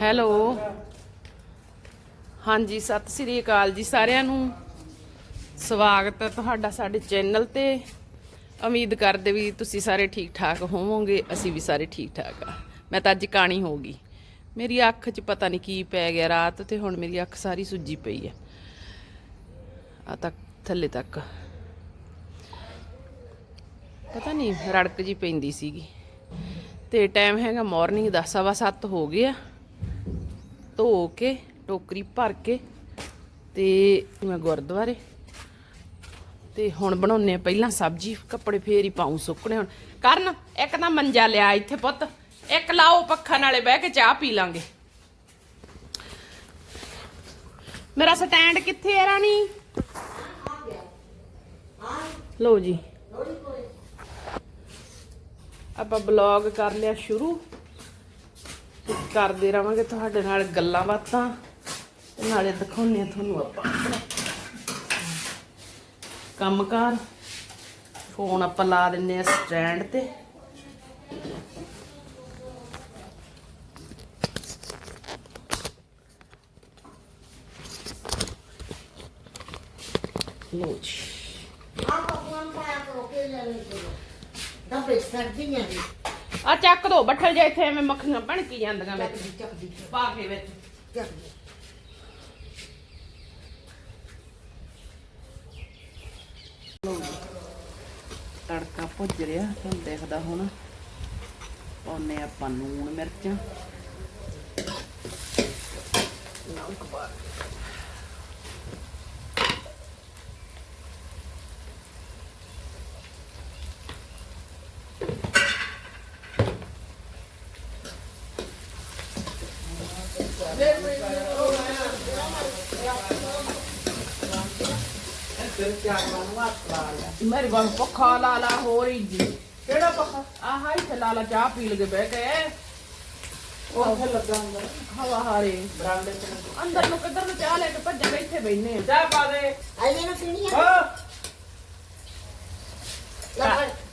Hello. ਹਾਂਜੀ, ਸਤਿ ਸ੍ਰੀ ਅਕਾਲ ਜੀ ਸਾਰਿਆਂ ਨੂੰ। ਸਵਾਗਤ ਹੈ ਤੁਹਾਡਾ ਸਾਡੇ ਚੈਨਲ ਤੇ। ਉਮੀਦ ਕਰਦੇ ਵੀ ਤੁਸੀਂ ਸਾਰੇ ਠੀਕ ਠਾਕ ਹੋਵੋਗੇ, ਅਸੀਂ ਵੀ ਸਾਰੇ ਠੀਕ ਠਾਕ ਆ। ਮੈਂ ਤਾਂ ਅੱਜ ਕਾਣੀ ਹੋ ਗਈ। ਮੇਰੀ ਅੱਖ 'ਚ ਪਤਾ ਨਹੀਂ ਕੀ ਪੈ ਗਿਆ ਰਾਤ ਤੇ, ਹੁਣ ਮੇਰੀ ਅੱਖ ਸਾਰੀ ਸੁੱਜੀ ਪਈ ਹੈ ਆ ਤੱਕ, ਥੱਲੇ ਤੱਕ। ਪਤਾ ਨਹੀਂ, ਰੜਕ ਜੀ ਪੈਂਦੀ ਸੀਗੀ। ਤੇ ਟਾਈਮ ਹੈਗਾ ਮਾਰਨਿੰਗ ਦਾ ਸਵਾ ਸੱਤ ਹੋ ਗਿਆ ਧੋ ਕੇ, ਟੋਕਰੀ ਭਰ ਕੇ ਤੇ ਮੈਂ ਗੁਰਦੁਆਰੇ। ਤੇ ਹੁਣ ਬਣਾਉਨੇ ਆ ਪਹਿਲਾਂ ਸਬਜ਼ੀ, ਕੱਪੜੇ ਫੇਰ ਹੀ ਪਾਉਂ ਸੁੱਕਣੇ ਹੁਣ। ਕਰਨ, ਇੱਕ ਤਾਂ ਮੰਜਾ ਲਿਆ ਇੱਥੇ ਪੁੱਤ। ਇੱਕ ਲਾਓ ਪੱਖਾਂ ਨਾਲੇ ਬਹਿ ਕੇ ਚਾਹ ਪੀ ਲਾਂਗੇ। ਮੇਰਾ ਸਟੈਂਡ ਕਿੱਥੇ ਹੈ ਰਾਣੀ? ਲਓ ਜੀ। ਆਪਾਂ ਬਲੌਗ ਕਰ ਲਿਆ ਸ਼ੁਰੂ। ਕਰਦੇ ਰਵਾਂਗੇ ਤੁਹਾਡੇ ਨਾਲ ਗੱਲਾਂ ਬਾਤਾਂ ਤੇ ਨਾਲੇ ਦਿਖਾਉਂਦੇ ਆ ਤੁਹਾਨੂੰ ਆਪਾਂ ਆਪਣਾ ਕੰਮਕਾਰ। ਫੋਨ ਆਪਾਂ ਲਾ ਦਿੰਨੇ ਆ ਸਟੈਂਡ ਤੇ। ਲੋ ਜੀ। ਆ ਚੱਕ ਦੋ ਬੱਠਲ ਜੇ ਇੱਥੇ ਐਵੇਂ ਮੱਖੀਆਂ ਭਣਕੀ ਜਾਂਦੀਆਂ ਵਿੱਚ। ਪਾ ਕੇ ਵਿੱਚ। ਤੜਕਾ ਭੁੱਜ ਰਿਹਾ ਤੁਹਾਨੂੰ ਦੇਖਦਾ ਹੁਣ। ਪਾਉਨੇ ਆਪਾਂ ਨੂਣ ਮਿਰਚਾਂ। ਨਮਕ ਪਾ ਮੇਰੇ ਕੋਲ ਪੱਖਾ ਲਾ ਲਾ ਹੋ ਰਹੀ ਜੀ। ਕਿਹੜਾ ਪੱਖਾ ਆਹ ਇੱਥੇ ਲਾ ਲਾ ਚਾਹ ਪੀ ਲਗੇ ਬਹਿ ਕੇ। ਉਹ ਉੱਥੇ ਲੱਗਾ ਅੰਦਰ ਹਵਾ ਹਾਰੇ। ਬਰਾਂਡੇ ਚ ਅੰਦਰ ਨੂੰ ਕਿੱਧਰ ਨੂੰ ਚਾਹ ਲੈ ਕੇ ਭੱਜ ਕੇ ਇੱਥੇ ਬੈਠਨੇ ਆ। ਚਾਹ ਪਾ ਦੇ।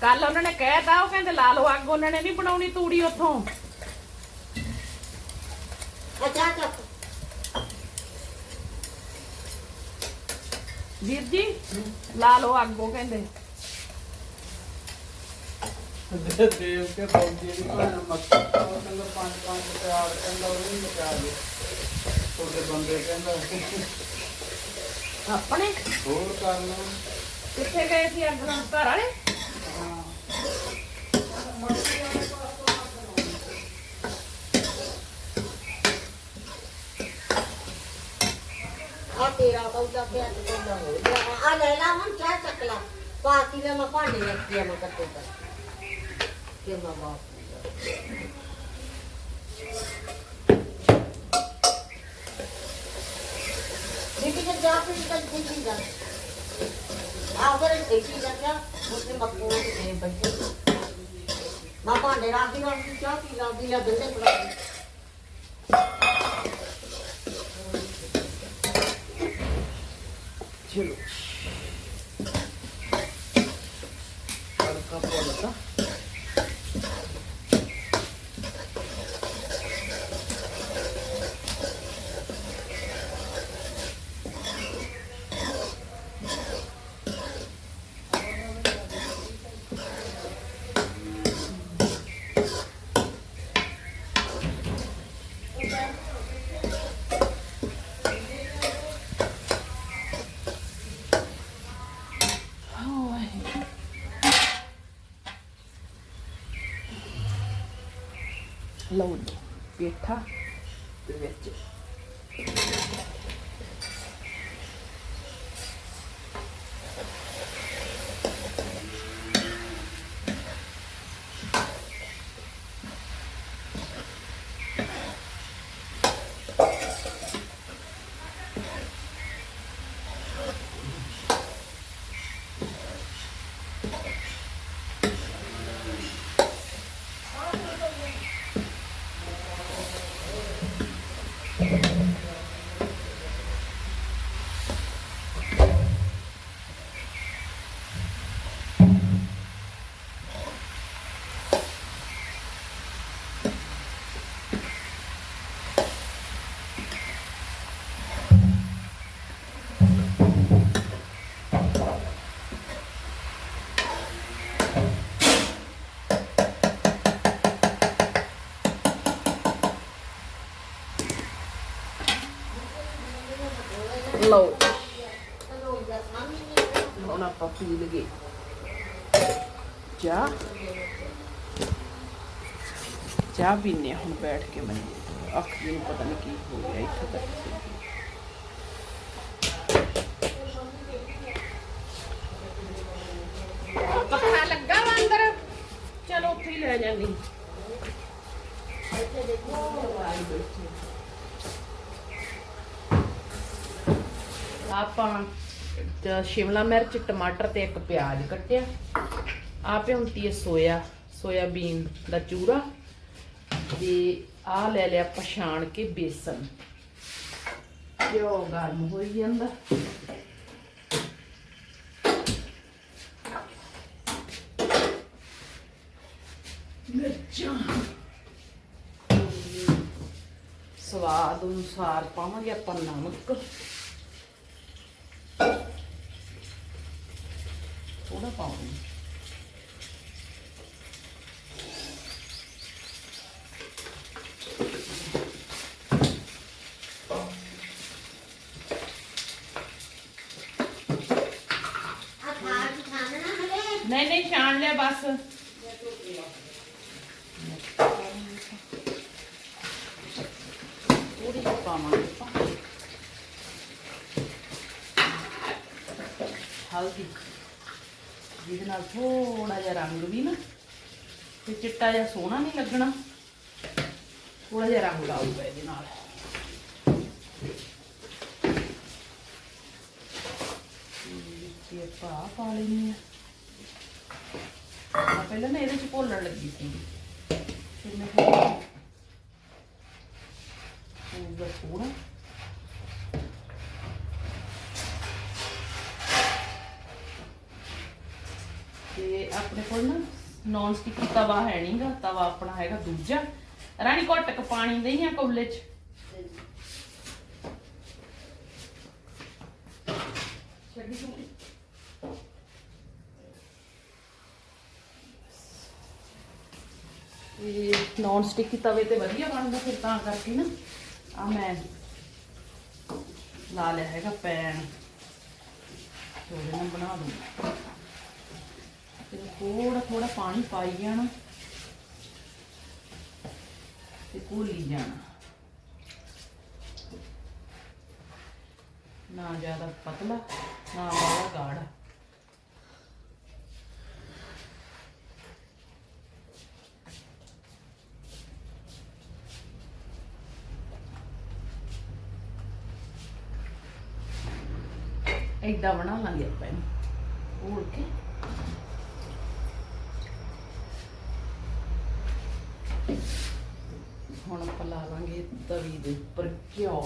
ਕੱਲ ਉਹਨਾਂ ਨੇ ਕਹਿਤਾ ਉਹ ਕਹਿੰਦੇ ਲਾ ਲਓ ਅੱਗ ਉਹਨਾਂ ਨੇ ਨਹੀਂ ਬਣਾਉਣੀ ਤੂੜੀ ਉੱਥੋਂ। ਵੀਰ ਜੀ ਲਾ ਲਓ ਅੱਗ ਉਹ ਕਹਿੰਦੇ। ਦੇਵ ਕੇ ਬੌਂਦੀ ਦੀ ਭੈਣ ਮੱਕੀ ਉਹ ਕਹਿੰਦਾ ਪੰਜ ਪੰਜ ਪਿਆਰ ਕਹਿੰਦਾ ਉਹ ਨਹੀਂ ਪਿਆਰ ਦੇ। ਤੁਹਾਡੇ ਬੰਦੇ ਕਹਿੰਦਾ। ਆਪਣੇ? ਹੋਰ ਕਰ ਲਓ ਕਿੱਥੇ ਗਏ ਸੀ ਅੱਗ ਨਾਲ ਘਰ ਵਾਲੇ? ਤੇਰਾ ਬਹੁਤਾ ਪਿਆ ਤੇ ਬੰਦਾ ਹੋ ਗਿਆ ਆ ਲੈ ਲਾ ਹੁਣ, ਚਾਹ ਚੱਕ ਲਾ। ਪਾਤੀ ਲੈ ਮੈਂ ਭਾਂਡੇ ਰੱਖਿਆ ਮੈਂ ਕੱਟੇ ਕਰ। ਕਿ ਮੈਂ ਬਾਪ ਬੀਬੀ ਕੇ ਜਾ ਫਿਰ ਕੱਲ ਦੇਖੀ ਜਾ ਆ ਫਿਰ ਦੇਖੀ ਜਾ ਜਾ ਉਸਨੇ ਮੱਕੂ ਦੇ ਬੱਚੇ ਮੈਂ ਭਾਂਡੇ ਰੱਖੀ ਨਾ ਚਾਹ ਪੀ ਲਾ ਦੀ ਲੈ, ਬੰਦੇ ਪੜਾ ਚਲੋ ਤੜਕਾ ਲਓ ਜੀ। ਪੇਠਾ ਦੇ ਵਿੱਚ। ਲਓ ਹੁਣ ਆਪਾਂ ਪੀ ਲਗੇ ਚਾਹ ਚਾਹ ਪੀਨੇ ਆ ਹੁਣ ਬੈਠ ਕੇ ਮੈਂ ਅੱਖ ਜੀ ਨੂੰ ਪਤਾ ਨਹੀਂ ਕੀ ਹੋ ਗਿਆ ਇੱਥੇ ਤੱਕ ਪੱਖਾ ਲੱਗਾ ਵਾ ਅੰਦਰ ਚਲੋ ਉੱਥੇ ਹੀ ਲੈ ਆਪਾਂ ਸ਼ਿਮਲਾ ਮਿਰਚ, ਟਮਾਟਰ ਤੇ ਇੱਕ ਪਿਆਜ਼ ਕੱਟਿਆ। ਆ ਭਿਉਂਤੀ ਹੈ, ਸੋਇਆ, ਸੋਇਆਬੀਨ ਦਾ ਚੂਰਾ ਤੇ ਆ ਲੈ ਲਿਆ ਪਛਾਣ ਕੇ ਬੇਸਨ। ਜੋ ਗਰਮ ਹੋਈ ਜਾਂਦਾ। ਮਿਰਚਾਂ। ਸਵਾਦ ਅਨੁਸਾਰ ਪਾਵਾਂਗੇ ਆਪਾਂ ਨਮਕ ਥੋੜਾ ਪਾਉਂਗੀ ਆ ਖਾ ਕੇ ਖਾਣਾ ਨਾ ਹਲੇ ਨਹੀਂ ਨਹੀਂ, ਛਾਣ ਲਿਆ ਬਸ। ਥੋੜੀ ਜਿਹੀ ਪਾਵਾਂਗੇ ਹਲਦੀ। ਜਿਹਦੇ ਨਾਲ ਥੋੜਾ ਜਿਹਾ ਰੰਗ ਵੀ ਨਾ, ਤੇ ਚਿੱਟਾ ਜਿਹਾ ਸੋਹਣਾ ਨਹੀਂ ਲੱਗਣਾ। ਥੋੜਾ ਜਿਹਾ ਰੰਗ ਆਊਗਾ ਇਹਦੇ ਨਾਲ। ਤੇ ਆਪਾਂ ਪਾ ਲੈਣੀ ਆ ਪਹਿਲਾਂ ਨਾ ਇਹਦੇ ਚ ਭੋਲਣ ਲੱਗੀ ਸੀ। ਫਿਰ ਮੈਂ ਉਹਦਾ ਥੋੜਾ ਤੇ ਆਪਣੇ ਕੋਲ ਨਾ ਨੌਨ ਸਟਿਕ ਤਵਾ ਹੈ ਨਹੀਂਗਾ ਤਵਾ ਆਪਣਾ ਹੈਗਾ ਦੂਜਾ। ਰਾਣੀ ਘੁੱਟ ਕੇ ਪਾਣੀ ਦੇਈ ਆ ਕੌਲੇ ਚ। ਛੱਡੀ ਤੂੰ ਤੇ ਨੌਨ ਸਟਿਕ ਤਵੇ ਤੇ ਵਧੀਆ ਬਣਦਾ ਫਿਰ ਤਾਂ ਕਰਕੇ ਨਾ। ਆ ਮੈਂ ਲਾ ਲਿਆ ਹੈਗਾ ਪੈਨ ਥੋੜੇ ਨਾਲ ਬਣਾ ਦੂੰ। ਫਿਰ ਥੋੜਾ ਥੋੜਾ ਪਾਣੀ ਪਾਈ ਜਾਣਾ। ਤੇ ਘੋਲੀ ਜਾਣਾ। ਨਾ ਜ਼ਿਆਦਾ ਪਤਲਾ, ਨਾ ਜ਼ਿਆਦਾ ਗਾੜਾ। ਏਦਾਂ ਬਣਾ ਲਾਂਗੇ ਆਪਾਂ ਇਹਨੂੰ। ਘੋਲ ਕੇ। ਹੁਣ ਆਪਾਂ ਲਾ ਲਾਂਗੇ ਤਵੀ ਦੇ ਉੱਪਰ ਘਿਓ।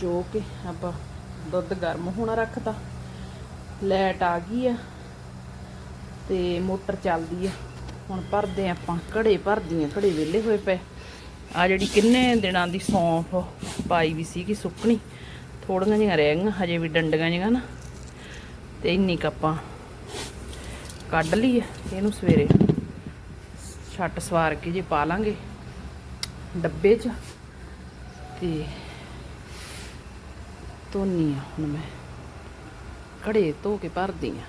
ਜੋ ਚੋ ਕੇ ਆਪਾਂ ਦੁੱਧ ਗਰਮ ਹੋਣਾ ਰੱਖਤਾ। ਲੈਟ ਆ ਗਈ ਆ ਤੇ ਮੋਟਰ ਚੱਲਦੀ ਆ। ਹੁਣ ਭਰਦੇ ਆਂ ਆਪਾਂ ਘੜੇ ਭਰਦੀਆਂ ਘੜੇ ਵਿਹਲੇ ਹੋਏ ਪਏ। ਆ ਜਿਹੜੀ ਕਿੰਨੇ ਦਿਨਾਂ ਦੀ ਸੌਂਫ ਪਾਈ ਵੀ ਸੀਗੀ ਸੁੱਕਣੀ ਥੋੜੀਆਂ ਜਿਹੀਆਂ ਰਹਿ ਗਈਆਂ, ਹਜੇ ਵੀ ਡੰਡੀਆਂ ਜਿਹੀਆਂ ਨਾ। ਤੇ ਇੰਨੀ ਕੁ ਆਪਾਂ ਕੱਢ ਲਈ ਇਹਨੂੰ ਸਵੇਰੇ ਛੱਟ ਸਵਾਰ ਕੇ ਜੇ ਪਾ ਲਾਂਗੇ ਡੱਬੇ 'ਚ। ਤੇ ਧੋਨੀ ਆ ਹੁਣ ਮੈਂ। ਘੜੇ ਧੋ ਕੇ ਭਰਦੀ ਆ।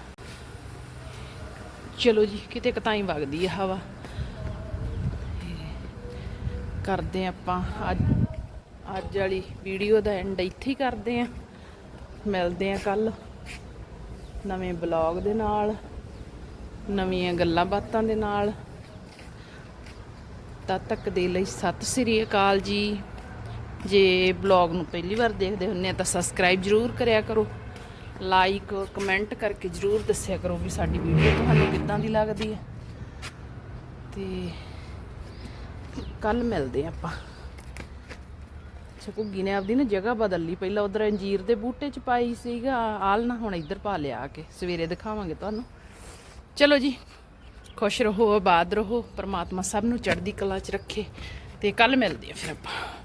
ਚਲੋ ਜੀ, ਕਿਤੇ ਕਤਾਈ ਵਗਦੀ ਆ ਹਵਾ। ਤੇ ਕਰਦੇ ਆਪਾਂ ਅੱਜ ਅੱਜ ਵਾਲੀ ਵੀਡੀਓ ਦਾ ਐਂਡ ਇੱਥੇ ਹੀ ਕਰਦੇ ਆ। ਮਿਲਦੇ ਆ ਕੱਲ ਨਵੇਂ ਬਲੌਗ ਦੇ ਨਾਲ, ਨਵੀਆਂ ਗੱਲਾਂ ਬਾਤਾਂ ਦੇ ਨਾਲ। ਤਦ ਤੱਕ ਦੇ ਲਈ ਸਤਿ ਸ੍ਰੀ ਅਕਾਲ ਜੀ। ਜੇ ਬਲੌਗ ਨੂੰ ਪਹਿਲੀ ਵਾਰ ਦੇਖਦੇ ਹੁੰਨੇ ਆ ਤਾਂ ਸਬਸਕ੍ਰਾਈਬ ਜਰੂਰ ਕਰਿਆ ਕਰੋ। ਲਾਈਕ ਕਮੈਂਟ ਕਰਕੇ ਜਰੂਰ ਦੱਸਿਆ ਕਰੋ ਵੀ ਸਾਡੀ ਵੀਡੀਓ ਤੁਹਾਨੂੰ ਕਿੱਦਾਂ ਦੀ ਲੱਗਦੀ ਹੈ। ਤੇ ਕੱਲ ਮਿਲਦੇ ਹਾਂ ਆਪਾਂ। ਅੱਛਾ, ਘੁੱਗੀ ਨੇ ਆਪਦੀ ਨਾ ਜਗ੍ਹਾ ਬਦਲ ਲਈ। ਪਹਿਲਾਂ ਉਧਰ ਅੰਜੀਰ ਦੇ ਬੂਟੇ 'ਚ ਪਾਈ ਸੀਗਾ। ਆਲਣਾ ਹੁਣ ਇੱਧਰ ਪਾ ਲਿਆ ਆ ਕੇ। ਸਵੇਰੇ ਦਿਖਾਵਾਂਗੇ ਤੁਹਾਨੂੰ। ਚਲੋ ਜੀ, ਖੁਸ਼ ਰਹੋ, ਆਬਾਦ ਰਹੋ। ਪਰਮਾਤਮਾ ਸਭ ਨੂੰ ਚੜ੍ਹਦੀ ਕਲਾ 'ਚ ਰੱਖੇ। ਤੇ ਕੱਲ ਮਿਲਦੇ ਆ ਫਿਰ ਆਪਾਂ।